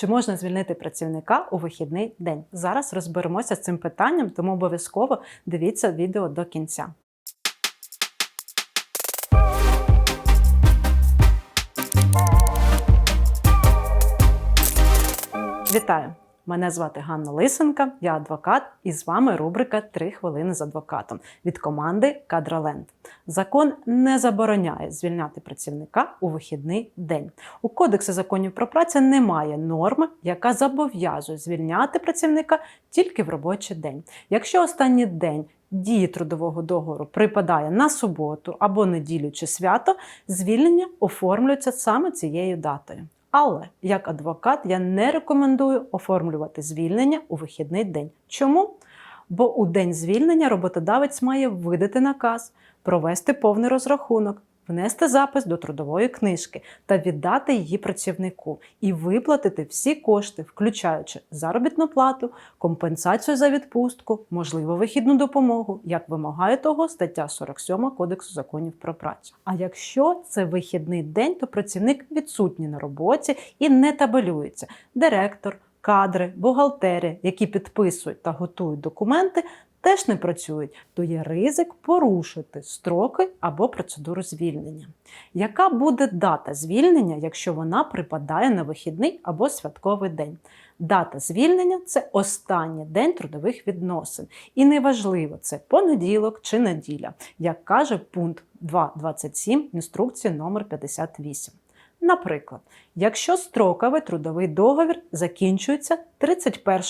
Чи можна звільнити працівника у вихідний день? Зараз розберемося з цим питанням, тому обов'язково дивіться відео до кінця. Вітаю! Мене звати Ганна Лисенка, я адвокат, і з вами рубрика «3 хвилини з адвокатом від команди Кадроленд. Закон не забороняє звільняти працівника у вихідний день. У Кодексі законів про працю немає норми, яка зобов'язує звільняти працівника тільки в робочий день. Якщо останній день дії трудового договору припадає на суботу або неділю чи свято, звільнення оформлюється саме цією датою. Але як адвокат я не рекомендую оформлювати звільнення у вихідний день. Чому? Бо у день звільнення роботодавець має видати наказ, провести повний розрахунок, внести запис до трудової книжки та віддати її працівнику і виплатити всі кошти, включаючи заробітну плату, компенсацію за відпустку, можливо, вихідну допомогу, як вимагає того стаття 47 Кодексу законів про працю. А якщо це вихідний день, то працівник відсутній на роботі і не табелюється. Директор, кадри, бухгалтери, які підписують та готують документи, теж не працюють, то є ризик порушити строки або процедуру звільнення. Яка буде дата звільнення, якщо вона припадає на вихідний або святковий день? Дата звільнення це останній день трудових відносин. І неважливо, це понеділок чи неділя, як каже пункт 2.27 інструкції номер 58. Наприклад, якщо строковий трудовий договір закінчується 31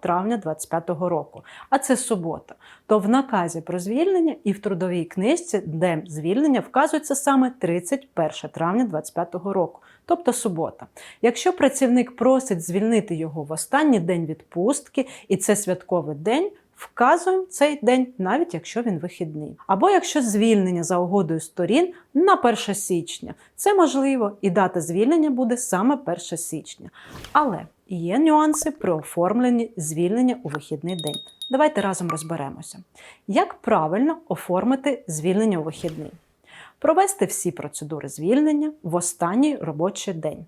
травня 2025 року, а це субота, то в наказі про звільнення і в трудовій книжці день звільнення вказується саме 31 травня 2025 року, тобто субота. Якщо працівник просить звільнити його в останній день відпустки, і це святковий день. Вказуємо цей день, навіть якщо він вихідний. Або якщо звільнення за угодою сторін на 1 січня. Це можливо, і дата звільнення буде саме 1 січня. Але є нюанси при оформленні звільнення у вихідний день. Давайте разом розберемося. Як правильно оформити звільнення у вихідний? Провести всі процедури звільнення в останній робочий день.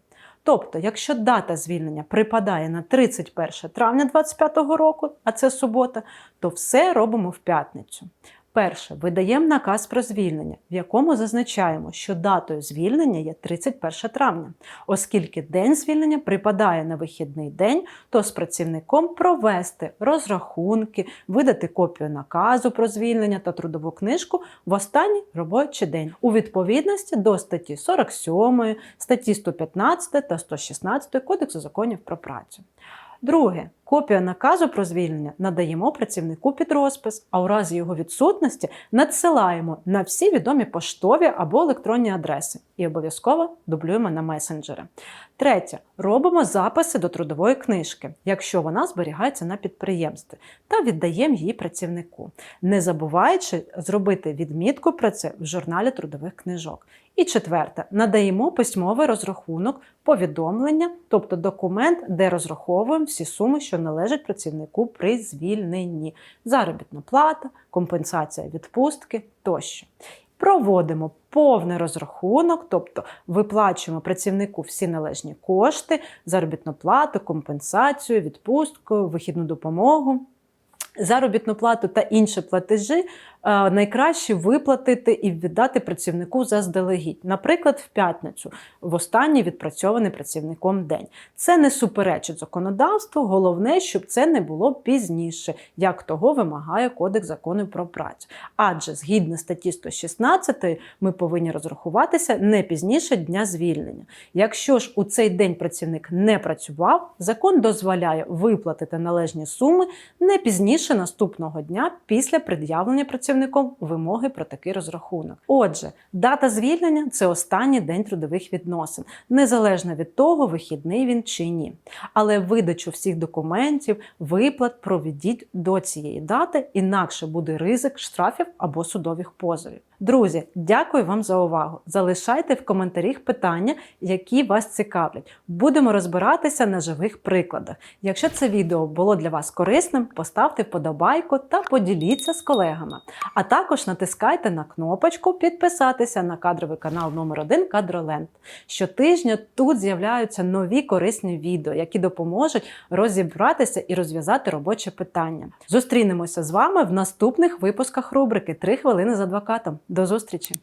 Тобто, якщо дата звільнення припадає на 31 травня 2025 року, а це субота, то все робимо в п'ятницю. Перше, видаємо наказ про звільнення, в якому зазначаємо, що датою звільнення є 31 травня. Оскільки день звільнення припадає на вихідний день, то з працівником провести розрахунки, видати копію наказу про звільнення та трудову книжку в останній робочий день у відповідності до статті 47, статті 115 та 116 Кодексу законів про працю. Друге, копію наказу про звільнення надаємо працівнику під розпис, а у разі його відсутності надсилаємо на всі відомі поштові або електронні адреси і обов'язково дублюємо на месенджери. Третє, робимо записи до трудової книжки, якщо вона зберігається на підприємстві, та віддаємо її працівнику, не забуваючи зробити відмітку про це в журналі трудових книжок. І четверте, надаємо письмовий розрахунок, повідомлення, тобто документ, де розраховуємо всі суми, що належать працівнику при звільненні: заробітна плата, компенсація відпустки тощо. Проводимо повний розрахунок, тобто виплачуємо працівнику всі належні кошти, заробітну плату, компенсацію, відпустку, вихідну допомогу. Заробітну плату та інші платежі е, найкраще виплатити і віддати працівнику заздалегідь, наприклад, в п'ятницю, в останній відпрацьований працівником день. Це не суперечить законодавству, головне, щоб це не було пізніше, як того вимагає Кодекс законів про працю. Адже згідно статті 116 ми повинні розрахуватися не пізніше дня звільнення. Якщо ж у цей день працівник не працював, закон дозволяє виплатити належні суми не пізніше наступного дня після пред'явлення працівником вимоги про такий розрахунок. Отже, дата звільнення це останній день трудових відносин, незалежно від того, вихідний він чи ні. Але видачу всіх документів, виплат проведіть до цієї дати, інакше буде ризик штрафів або судових позовів. Друзі, дякую вам за увагу. Залишайте в коментарях питання, які вас цікавлять. Будемо розбиратися на живих прикладах. Якщо це відео було для вас корисним, поставте вподобайку та поділіться з колегами. А також натискайте на кнопочку підписатися на кадровий канал номер 1 Кадроленд. Щотижня тут з'являються нові корисні відео, які допоможуть розібратися і розв'язати робоче питання. Зустрінемося з вами в наступних випусках рубрики «3 хвилини з адвокатом. До зустрічі!